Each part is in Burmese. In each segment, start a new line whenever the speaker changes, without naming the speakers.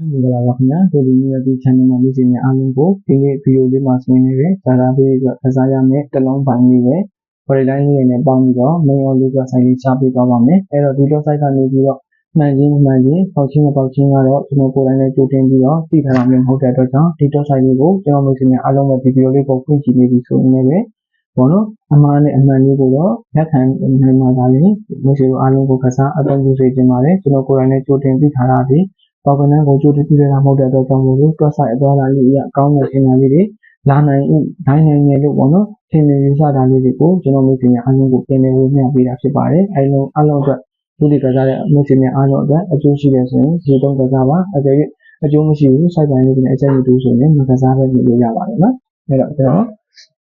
မင်္ဂလာပါခင်ဗျာဒီဒီမျိုးဒီ channel မှာမိတ်ဆွေများအားလုံးကိုဒီနေ့ဗီဒီယိုလေးမှာဆွေးနွေးရဲဇာတာပေးပြီးကစားရမယ့်တလုံးပိုင်းလေးပဲ body line လေးနဲ့ပေါင်းပြီးတော့ main ရောလေးကဆိုင်လေးချပေးသွားပါမယ်အဲ့တော့ဒီတော့ site ကနေပြီးတော့မှန်ချင်းမှန်ချင်းပေါက်ချင်းမပေါက်ချင်းကတော့ကျွန်တော်ကိုယ်တိုင်လည်းကြိုတင်ပြီးတော့သိထားတာမျိုးမဟုတ်တဲ့အတွက်ကြောင့်ဒီတော့ site လေးကိုကျွန်တော်မိတ်ဆွေများအားလုံးပဲဗီဒီယိုလေးကိုဖွင့်ကြည့်ပြီးဆိုရင်လည်းဘောနော်အမှားနဲ့အမှန်လေးကိုတော့လက်ခံနိုင်မှာဒါလေးမိတ်ဆွေတို့အားလုံးကိုကစားအသုံးပြုစေချင်ပါတယ်ကျွန်တော်ကိုယ်တိုင်လည်းကြိုတင်သိထားတာဒီ ပေါကနန်းကိုကြိုတင်ပြရတာမဟုတ်တဲ့အတွက်ကြောင့်မို့လို့တွက်ဆိုင်အသွားလာလေးအရအကောင်းတဲ့စဉ်းစားလေးတွေလာနိုင်နိုင်နိုင်တယ်လို့ပေါ့နော်သင်မြင်ယူဆတာလေးတွေကိုကျွန်တော်မိတ်ဆွေများအားလုံးကိုပြန်လည်ဝေမျှပေးတာဖြစ်ပါတယ်အဲလိုအားလုံးအတွက်ဒီဒီကစားတဲ့မိတ်ဆွေများအားလုံးအတွက်အကျိုးရှိတယ်ဆိုရင်ဒီတုံးကစားပါအကြိမ်အကျိုးမရှိဘူးစိုက်ပိုင်းလေးတွေနဲ့အကျဉ်းတူဆိုရင်မကစားပဲနေလို့ရပါတယ်နော်အဲတော့ကျွန်တော်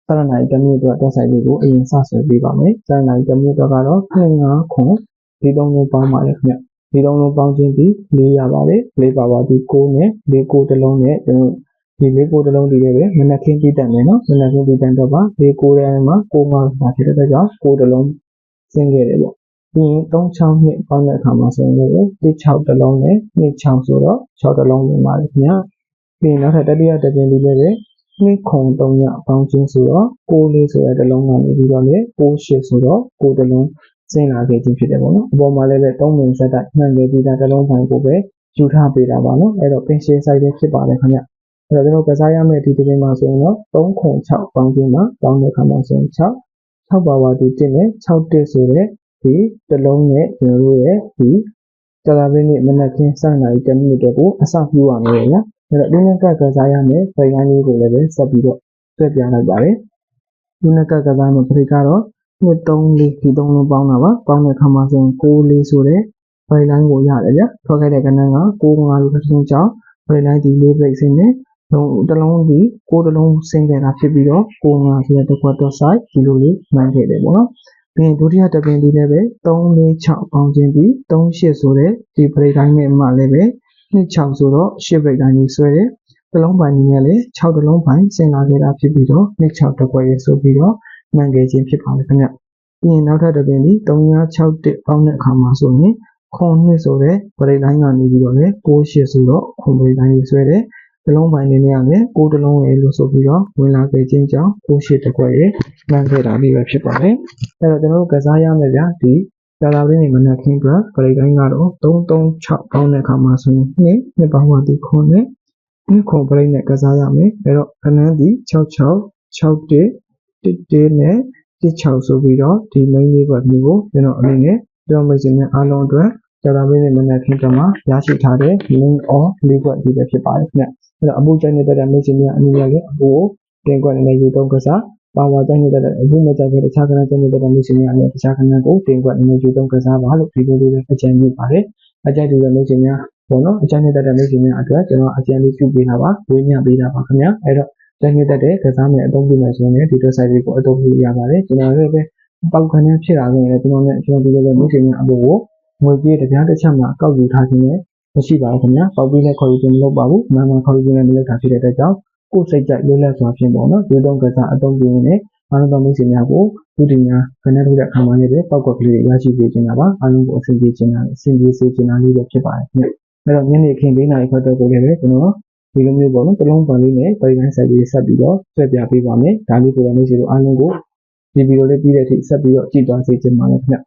စရနိုင်တမျိုးအတွက်တက်ဆိုင်လေးကိုအရင်စဆွဲပေးပါမယ်စရနိုင်တမျိုးအတွက်ကတော့9ခွန်ဒီတုံးလုံးပေါင်းပါလေခင်ဗျ ဒီတုံးလုံးပေါင်းခြင်းဒီ4ရပါတယ်4ပါပါဒီ9နဲ့4 9တစ်လုံးနဲ့ကျွန်တော်ဒီ4 9တစ်လုံးဒီလေးပဲမနက်ခင်းကြည့်တတ်မယ်နော်မနက်ခင်းကြည့်တတ်တော့ပါ4 9ထဲမှာ9မှာပါဖြစ်တဲ့အတွက်ကြောင့်9တစ်လုံးဆင်းခဲ့တယ်ပေါ့ပြီးရင်36နှစ်ပေါင်းတဲ့အခါမှာဆိုရင်လည်း16တစ်လုံးနဲ့26ဆိုတော့6တစ်လုံးဝင်ပါတယ်ခင်ဗျာပြီးရင်နောက်ထပ်တတိယတစ်ပြင်ဒီလေးပဲနှစ်ခုံ3ရပေါင်းခြင်းဆိုတော့6လေးဆိုတဲ့တစ်လုံးကနေပြီးတော့လေ6 8ဆိုတော့6တစ်လုံး ဆင်းလာခဲ့ခြင်းဖြစ်တယ်ပေါ့နော်အပေါ်မှာလည်းပဲ3ဝင်ဆက်တိုက်မှန်ခဲ့ပြီးသားတစ်လုံးပိုင်းကိုပဲယူထားပေးတာပါနော်အဲ့တော့ပင်ရှင်း site လေးဖြစ်ပါတယ်ခင်ဗျအဲ့တော့ကျွန်တော်ကစားရမယ့်ဒီတစ်မှာဆိုရင်တော့3ခု6ပေါင်းခြင်းမှာပေါင်းတဲ့အခါမှာဆိုရင်6 6ပါဝါဒီ1နဲ့6တက်ဆိုတဲ့ဒီတစ်လုံးနဲ့ကျွန်တော်တို့ရဲ့ဒီကြာလာပေးနေ့မနက်ခင်း7နာရီ10မိနစ်တည်းကိုအစပြုရမယ်ညာအဲ့တော့ဒီနေ့ကကစားရမယ့်ဖိုင်လိုင်းလေးကိုလည်းပဲဆက်ပြီးတော့တွေ့ပြလိုက်ပါတယ်ဒီနေ့ကကစားမယ့်ဖိကတော့ နှစ်3လေးဒီ3လုံးပေါင်းတာပါပေါင်းတဲ့အခါမှာဆိုရင်6လေးဆိုတဲ့ဖိုင်လိုင်းကိုရတယ်ဗျထွက်ခဲ့တဲ့ကဏ္ဍက6 5လို့တစ်ခုကြောင့်ဖိုင်လိုင်းဒီလေး break စင်းနဲ့လုံးတစ်လုံးဒီကိုယ်တစ်လုံးဆင်းခဲ့တာဖြစ်ပြီးတော့ကိုငါဆိုတဲ့တစ်ခွက်တော့ site ဒီလိုလေးမှန်ခဲ့တယ်ပေါ့နော်ပြီးရင်ဒုတိယတပင်ဒီလည်းပဲ3 4 6ပေါင်းခြင်းပြီး3 8ဆိုတဲ့ဒီ break တိုင်းနဲ့မှလည်းပဲ26ဆိုတော့8 break တိုင်းကြီးဆွဲတယ်တစ်လုံးပိုင်းနဲ့လည်း6တစ်လုံးပိုင်းဆင်လာခဲ့တာဖြစ်ပြီးတော့26တစ်ခွက်ရေဆိုပြီးတော့ မှန်ခဲ့ခြင်းဖြစ်ပါတယ်ခင်ဗျပြီးရင်နောက်ထပ်တပင်ဒီ3 6 1ပေါင်းတဲ့အခါမှာဆိုရင်ခွန်နှစ်ဆိုတဲ့ break တိုင်းကနေပြီးတော့လေ6 8ဆိုတော့ခွန် break တိုင်းကြီးဆွဲတယ်တလုံးပိုင်းလေးနဲ့လည်းကိုတလုံးရေလို့ဆိုပြီးတော့ဝင်လာခဲ့ခြင်းကြောင့်ကိုရှိတကွက်ရေမှန်ခဲ့တာလေးပဲဖြစ်ပါတယ်။အဲတော့ကျွန်တော်တို့ကစားရမယ်ဗျာဒီလာလာလေးနေမနက်ခင်းအတွက်ဂရိတ်တိုင်းကတော့336ပေါင်းတဲ့အခါမှာဆိုရင်နှစ်နှစ်ပေါင်းပါဒီခွန်နဲ့နှစ်ခွန်ဂရိတ်နဲ့ကစားရမယ်။အဲတော့ခဏန်းဒီ66 61 11နဲ့16ဆိုပြီးတော့ဒီ main လေးကွက်မျိုးကိုကျွန်တော်အနေနဲ့ကျွန်တော်မိတ်ဆွေများအားလုံးအတွက်ကြာတာလေးနဲ့မနက်ခင်းအတွက်မှာရရှိထားတဲ့ main or လေးကွက်ဒီပဲဖြစ်ပါတယ်ခင်ဗျ။အဲ့တော့အပူကျိုင်းနေတဲ့မိတ်ဆွေများအနေနဲ့လည်းအပူကိုတင်ကွက်နေယူသုံးကစားပါဝါကျိုင်းနေတဲ့အပူမကျတဲ့တခြားကဏ္ဍကျိုင်းနေတဲ့မိတ်ဆွေများအနေနဲ့တခြားကဏ္ဍကိုတင်ကွက်နေယူသုံးကစားပါလို့ဒီလိုလေးပဲအကြံပြုပါတယ်အကြံပြုတဲ့မိတ်ဆွေများပေါ့နော်အကြံနေတဲ့မိတ်ဆွေများအတွက်ကျွန်တော်အကြံလေးပြုပေးတာပါဝေမျှပေးတာပါခင်ဗျာအဲ့တော့ ကျိုင်းနေတဲ့ကစားမယ်အသုံးပြုမယ်ဆိုရင်ဒီ website လေးကိုအသုံးပြုရပါတယ်ကျွန်တော်လည်းပဲပေါက်ခဏဖြစ်လာခဲ့ရင်ကျွန်တော်နဲ့ကျွန်တော်ဒီလိုမိတ်ဆွေများအပူကိုငွေကြေးတရားတစ်ချက်မှကောက်ယူထားခြင်းနဲ့မရှိပါဘူးခင်ဗျာပေါက်ပြီးလဲခေါ်ယူခြင်းမလုပ်ပါဘူးမှန်မှန်ခေါ်ယူခြင်းလည်းမလုပ်တာဖြစ်တဲ့အတွက်ကြောင့်ကိုယ်စိတ်ကြိုက်လွတ်လပ်စွာဖြင့်ပေါ့နော်ဒီတော့ကစားအသုံးပြုရင်းနဲ့အားလုံးသောမိတ်ဆွေများကိုလူတင်များခဏထုတ်တဲ့အခါမှာလည်းပဲပောက်ကွက်ကလေးတွေရရှိစေချင်တာပါအားလုံးကိုအဆင်ပြေချင်တာအဆင်ပြေစေချင်တာလေးပဲဖြစ်ပါတယ်ခင်ဗျအဲ့တော့ညနေခင်း၄နာရီခွဲတော့ကိုလည်းပဲကျွန်တော် ဒီလိုမျိုးပေါ့နော်တလုံးပန်လေးနဲ့ပရိတိုင်းဆိုင်လေးဆက်ပြီးတော့ဆွဲပြပေးပါမယ်ဒါလေးကိုလည်းမိတ်ဆွေတို့အားလုံးကိုဒီဗီဒီယိုလေးပြီးတဲ့အထိဆက်ပြီးတော့ကြည့်သွားစေချင်ပါတယ်ခင်ဗျ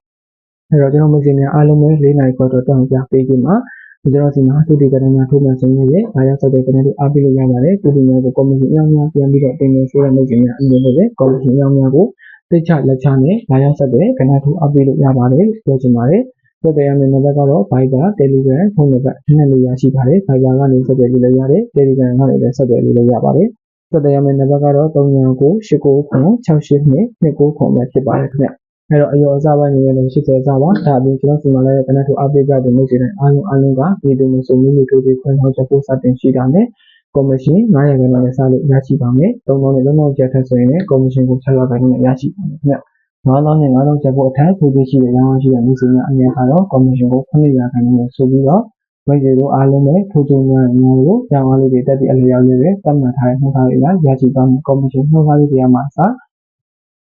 အဲ့တော့ကျွန်တော်မိတ်ဆွေများအားလုံးပဲ၄နာရီခွဲတော့တောင်းပြပေးကြပါကျွန်တော်စီမှာသူတီကရဏထိုးမှဆိုရင်လည်းအားရဆက်တဲ့ကဏ္ဍတွေအားပေးလို့ရပါတယ်သူတီများကိုကော်မရှင်အများများပြန်ပြီးတော့တင်နေဆိုတဲ့မိတ်ဆွေများအမြင်နဲ့ပဲကော်မရှင်အများများကိုသိချလက်ချနဲ့လာရောက်ဆက်တဲ့ကဏ္ဍထိုးအားပေးလို့ရပါတယ်ပြောချင်ပါတယ် ဆက်သွယ်ရမယ့်နံပါတ်ကတော့ Viber Telegram ဖုန်းနံပါတ်အနှစ်လေးရရှိပါတယ် Viber ကနေဆက်သွယ်လို့လည်းရတယ် Telegram ကနေလည်းဆက်သွယ်လို့လည်းရပါတယ်ဆက်သွယ်ရမယ့်နံပါတ်ကတော့3998968229ပဲဖြစ်ပါတယ်ခင်ဗျအဲ့တော့အယောအစားပိုင်းနေလည်း80စားပါဒါအပြင်ကျွန်တော်စီမံလည်းကနက်ထူအပိတ်ကြတဲ့မိတ်ဆွေတွေအားလုံးအားလုံးကဒီလိုမျိုးစုံမျိုးမျိုးတွေခွင့်ဟောချက်ပို့စတင်ရှိတာနဲ့ကော်မရှင်900ခန်းနဲ့စားလို့ရရှိပါမယ်။သုံးလုံးနဲ့လုံးလုံးကျက်ထက်ဆိုရင်လည်းကော်မရှင်ကို600ခန်းနဲ့ရရှိပါမယ်ခင်ဗျ။ 9000နဲ့9000ကျက်ဖို့အထက်ကိုရှိတဲ့ရောင်းရှိတဲ့မိတ်ဆွေများအများကတော့ကော်မရှင်ကို900ခန်းနဲ့ဆိုပြီးတော့မိတ်ဆွေတို့အားလုံးနဲ့ထိုးချင်းများအများကိုကြောင်းအားလေးတွေတက်ပြီးအလျောက်လေးပဲတတ်မှတ်ထားတဲ့နှုတ်ထားလေးကရရှိသွားမယ်ကော်မရှင်နှုတ်ထားလေးတွေမှာအစား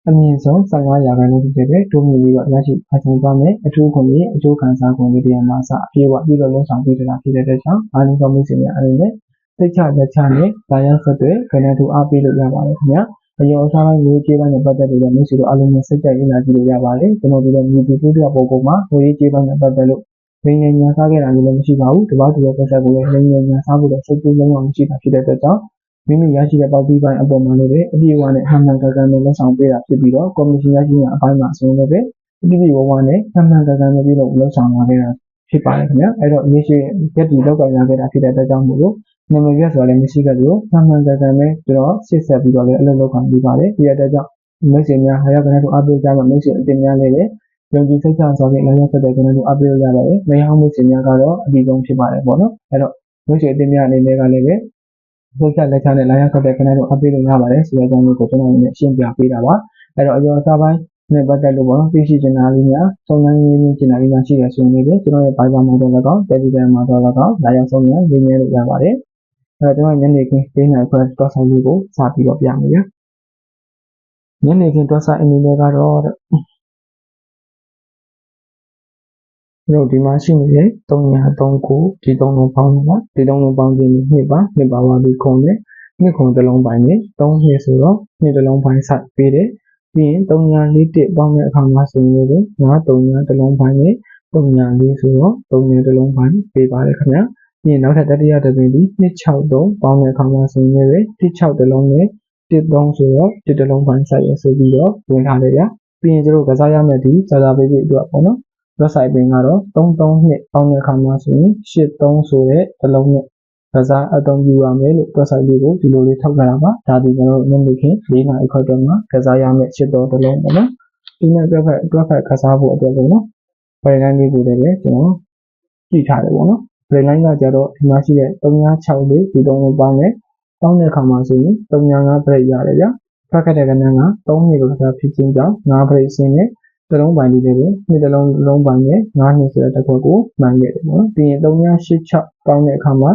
အမြင့်ဆုံး15ရာခိုင်နှုန်းဖြစ်တဲ့တိုးမြင့်ပြီးတော့ရရှိဖန်ဆင်းသွားမယ်အထူးခွင့်ရေးအကျိုးခံစားခွင့်လေးတွေမှာစအပြည့်အဝပြုလုပ်လုံဆောင်ပေးတာဖြစ်တဲ့အတွက်ကြောင့်အားလုံးကောင်းမှုစီများအနေနဲ့စိတ်ချလက်ချနဲ့ဒါရောက်ဆက်တွေခဏတူအားပေးလို့ရပါတယ်ခင်ဗျာ အယောအစားပိုင်းမျိုးကျေးပိုင်းနဲ့ပတ်သက်လို့လည်းမရှိတော့အားလုံးနဲ့စိတ်ကြိုက်ရင်းလာကြည့်လို့ရပါတယ်ကျွန်တော်တို့လည်းမြေတူတူတဲ့ပုံပေါ်မှာဟိုရေးကျေးပိုင်းနဲ့ပတ်သက်လို့ရင်းရင်းညာစားခဲ့တာမျိုးလည်းမရှိပါဘူးတပတ်တူတဲ့ပတ်သက်ကိုလည်းရင်းရင်းညာစားဖို့လည်းစိတ်ကူးလုံးဝမရှိတာဖြစ်တဲ့အတွက်ကြောင့်မိမိရရှိတဲ့ပေါက်ပြီးပိုင်းအပေါ်မှာလည်းပဲအပြည့်အဝနဲ့အမှန်ကန်ကန်နဲ့လက်ဆောင်ပေးတာဖြစ်ပြီးတော့ကော်မရှင်ရရှိတဲ့အပိုင်းမှာဆိုရင်လည်းပဲအပြည့်အဝဝနဲ့အမှန်ကန်ကန်နဲ့ပြီးတော့လက်ဆောင်လာခဲ့တာဖြစ်ပါတယ်ခင်ဗျာအဲ့တော့အရေးရှိရက်တီလောက်ကရခဲ့တာဖြစ်တဲ့အတွက်ကြောင့်မို့လို့ နာမည်ပြဆိုတာလည်းမရှိခဲ့လို့အမှန်ကန်ကန်ပဲကျွန်တော်ရှင်းဆက်ပြီးတော့လည်းအလုပ်လုပ်ခံပြီးပါတယ်ဒီအတွက်ကြောင့်မိတ်ဆွေများဟာရကနေတော့အပိကြမှာမိတ်ဆွေအတင်များလည်းပဲယုံကြည်စိတ်ချစွာဖြင့်လည်းဆက်တဲ့ကနေတော့အပိရရပါတယ်မယောင်းမိတ်ဆွေများကတော့အပြီးဆုံးဖြစ်ပါတယ်ပေါ့နော်အဲ့တော့မိတ်ဆွေအတင်များအနေနဲ့ကလည်းပဲစိတ်ချလက်ချနဲ့လာရောက်ဆက်တဲ့ကနေတော့အပိလို့ရပါတယ်ဆိုတဲ့အကြောင်းကိုကျွန်တော်လည်းရှင်းပြပေးတာပါအဲ့တော့အယောအစားပိုင်းနဲ့ပတ်သက်လို့ပေါ့နော်သိရှိချင်တာလေးများစုံစမ်းရင်းရင်းချင်တာလေးများရှိရဆိုရင်လည်းကျွန်တော်ရဲ့ Viber မှာတော့လည်းကောင်း Telegram မှာတော့လည်းကောင်းလာရောက်ဆုံးမြန်ရင်းရင်းလို့ရပါတယ် အဲ့တော့ကျွန်တော်ညနေခင်းပေးနိုင်ခွဲတော့ဆိုင်လေးကိုစပြီးတော့ပြမယ်ဗျာညနေခင်းတော့ဆိုင်အနေနဲ့ကတော့တို့ဒီမှာရှိနေတဲ့339ဒီ3လုံးပေါင်းပါဒီ3လုံးပေါင်းခြင်းနှစ်ပါနှစ်ပါပါပြီးခုံနဲ့နှစ်ခုံတစ်လုံးပိုင်းနဲ့3နှစ်ဆိုတော့နှစ်တစ်လုံးပိုင်းဆက်ပေးတယ်ပြီးရင်341ပေါင်းတဲ့အခါမှာဆိုရင်လည်း939တစ်လုံးပိုင်းနဲ့304ဆိုတော့3နှစ်တစ်လုံးပိုင်းပေးပါတယ်ခင်ဗျာ ပြီးရင်နောက်ထပ်တတိယတစ်ပင်ဒီ263ပေါင်းတဲ့အခါမှာဆိုရင်လည်း16တစ်လုံးနဲ့13ဆိုတော့တစ်တစ်လုံးပိုင်းဆက်ရဆိုပြီးတော့ဝင်ထားတယ်ဗျာပြီးရင်ကျတို့ကစားရမယ့်ဒီဇာတာပေးပြီးအတွက်ပေါ့နော် website ပင်ကတော့332ပေါင်းတဲ့အခါမှာဆိုရင်83ဆိုတဲ့တစ်လုံးနဲ့ကစားအသုံးပြုရမယ်လို့ website လေးကိုဒီလိုလေးထောက်ထားတာပါဒါဒီကျွန်တော်တို့နေ့ခင်၄နာရီခွက်တည်းမှာကစားရမယ့်83တစ်လုံးပေါ့နော်ဒီနေ့အတွက်ဖက်အတွက်ဖက်ကစားဖို့အတွက်ပေါ့နော် plan လေးကိုလည်းကျွန်တော်ကြည့်ထားတယ်ပေါ့နော် plan ကကြတော့ဒီမှာရှိတဲ့364ဒီတုံးလုံးပေါင်းနဲ့ပေါင်းတဲ့အခါမှာဆိုရင်305 break ရတယ်ဗျာဖက်ခက်တဲ့ကဏ္ဍက3နှစ်ကိုကစားဖြစ်ခြင်းကြောင့်5 break ဆင်းနဲ့တလုံးပိုင်းလေးတွေပဲနှစ်တလုံးလုံးပိုင်းနဲ့9နှစ်ဆိုတဲ့တစ်ခွက်ကိုမှန်ခဲ့တယ်ပေါ့နော်ပြီးရင်386ပေါင်းတဲ့အခါမှာ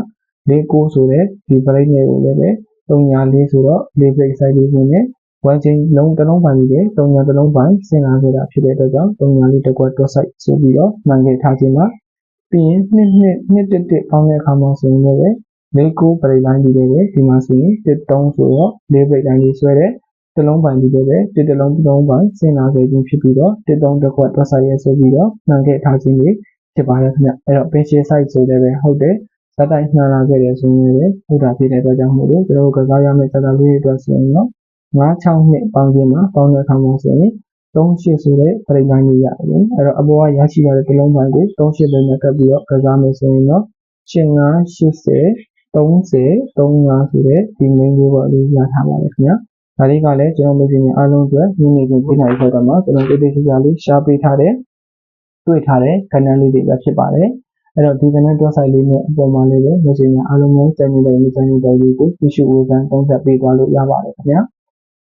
49ဆိုတဲ့ဒီ break နဲ့ကိုလည်းပဲ304ဆိုတော့၄ break side လေးဝင်နဲ့ဝမ်ချင်းလုံးတစ်လုံးပိုင်းလေးတွေ300တစ်လုံးပိုင်းဆင်လာခဲ့တာဖြစ်တဲ့အတွက်ကြောင့်304တစ်ခွက် dot site ဆိုပြီးတော့မှန်ခဲ့ထားခြင်းပါ ပြီးရင်နှစ်နှစ်နှစ်တစ်တစ်ပေါင်းတဲ့အခါမှာဆိုရင်လည်းလေးကို break line ဒီတွေပဲဒီမှာဆိုရင်13ဆိုတော့၄ break line လေးဆွဲတဲ့တလုံးပိုင်းဒီတွေပဲတစ်တလုံးတစ်လုံးပိုင်းဆင်လာခဲ့ခြင်းဖြစ်ပြီးတော့တစ်သုံးတစ်ခွက် dot site ရဲဆိုပြီးတော့မှန်ခဲ့ထားခြင်းတွေဖြစ်ပါတယ်ခင်ဗျအဲ့တော့ page site ဆိုလည်းပဲဟုတ်တယ်ဇာတ်တိုင်းနှာလာခဲ့တယ်ဆိုရင်လည်းဟုတ်တာဖြစ်တဲ့အတွက်ကြောင့်မို့လို့ကျွန်တော်တို့ကစားရမယ့်ဇာတ်လေးတွေအတွက်ဆိုရင်တော့9-6နှစ်ပေါင်းခြင်းမှာပေါင်းတဲ့အခါမှာဆိုရင် 38ဆိုတဲ့ပရိမာဏကြီးရတယ်။အဲ့တော့အပေါ်ကရရှိရတဲ့တစ်လုံးပိုင်းကို38ပဲနဲ့ကပ်ပြီးတော့ကစားမယ်ဆိုရင်တော့85 80 30 35ဆိုတဲ့ဒီ main လေးပေါ့လေးရထားပါတယ်ခင်ဗျာ။ဒါလေးကလည်းကျွန်တော်မိတ်ဆွေများအားလုံးအတွက်ညီနေချင်းပြနိုင်ခဲ့တော့မှကျွန်တော်တိတိကျကျလေးရှားပေးထားတဲ့တွေ့ထားတဲ့ကဏ္ဍလေးတွေပဲဖြစ်ပါတယ်။အဲ့တော့ဒီကနေ့တွက်ဆိုင်လေးနဲ့အပေါ်မှာလေးပဲမိတ်ဆွေများအားလုံးကိုစံနေတဲ့မိတ်ဆွေတွေတွေကိုသိရှိဝေဖန်သုံးသပ်ပေးသွားလို့ရပါတယ်ခင်ဗျာ။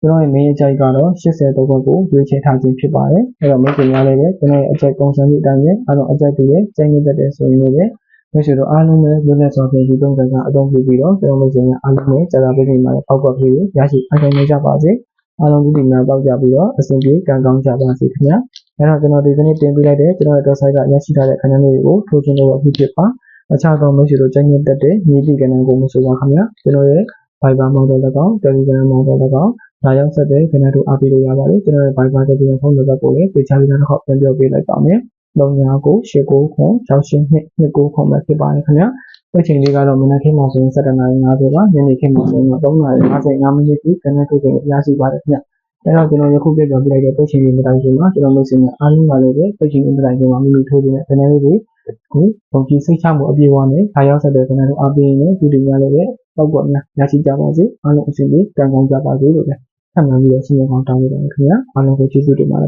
ကျွန်တော်ရဲ့ main အကြိုက်ကတော့80တော့ဘက်ကိုရွေးချယ်ထားခြင်းဖြစ်ပါတယ်။အဲ့တော့မိတ်ဆွေများလည်းပဲကျွန်တော်ရဲ့အကြိုက်ပုံစံလေးအတိုင်းပဲအားလုံးအကြိုက်တွေရဲ့စိတ်ညစ်တဲ့ဆိုရင်လည်းမိတ်ဆွေတို့အားလုံးပဲလွတ်လပ်စွာဖြင့်ဒီသုံးကကအသုံးပြုပြီးတော့ကျွန်တော်မိတ်ဆွေများအားလုံးနဲ့ကြာတာပေးနေမှာပောက်ကွက်ကလေးရရှိအထိုင်နေကြပါစေ။အားလုံးဒီဒီများပေါက်ကြပြီးတော့အဆင်ပြေကံကောင်းကြပါစေခင်ဗျာ။အဲ့တော့ကျွန်တော်ဒီကနေ့တင်ပြလိုက်တဲ့ကျွန်တော်ရဲ့ website ကရရှိထားတဲ့ခဏလေးတွေကိုထိုးခြင်းလို့ဖြစ်ဖြစ်ပါ။အခြားသောမိတ်ဆွေတို့ကြိုက်နေတဲ့တဲ့မြေတိကဏ္ဍကိုမဆိုပါခင်ဗျာ။ကျွန်တော်ရဲ့ Viber မှာတော့လည်းကောင်း Telegram မှာတော့လည်းကောင်း လာရောက်ဆက်တဲ့ခဏတို့အားပေးလို့ရပါတယ်ကျွန်တော်ရဲ့ Viber တဲ့ပြန်ဖုန်းနံပါတ်ကိုလည်းပြချပြီးတော့ခေါက်ပြန်ပြောပေးလိုက်ပါမယ်39ကို89ခွန်68နှစ်29ခွန်ပဲဖြစ်ပါတယ်ခင်ဗျာအချိန်လေးကတော့မနက်ခင်းမှာဆိုရင်7:50ပါညနေခင်းမှာဆိုရင်တော့3:55မိနစ်ထိခဏထုတ်ပြန်ရရှိပါတယ်ခင်ဗျာအဲ့တော့ကျွန်တော်ယခုပြပြပြလိုက်တဲ့ပိတ်ချိန်လေးမတိုင်ခင်မှာကျွန်တော်မိတ်ဆွေများအားလုံးကလည်းပဲပိတ်ချိန်လေးမတိုင်ခင်မှာမိမိထိုးနေတဲ့ခဏလေးတွေကိုပုံကြည့်စိတ်ချမှုအပြည့်အဝနဲ့ခါရောက်ဆက်တဲ့ခဏတို့အားပေးနေဒီဒီများလည်းပဲပောက်ကွက်များရရှိကြပါစေအားလုံးအဆင်ပြေကံကောင်းကြပါစေလို့လည်း ဆက်မှန်ပြီးတော့ဆုမကောင်းတောင်းပေးပါမယ်ခင်ဗျာအားလုံးကိုကျေးဇူးတင်ပါတယ်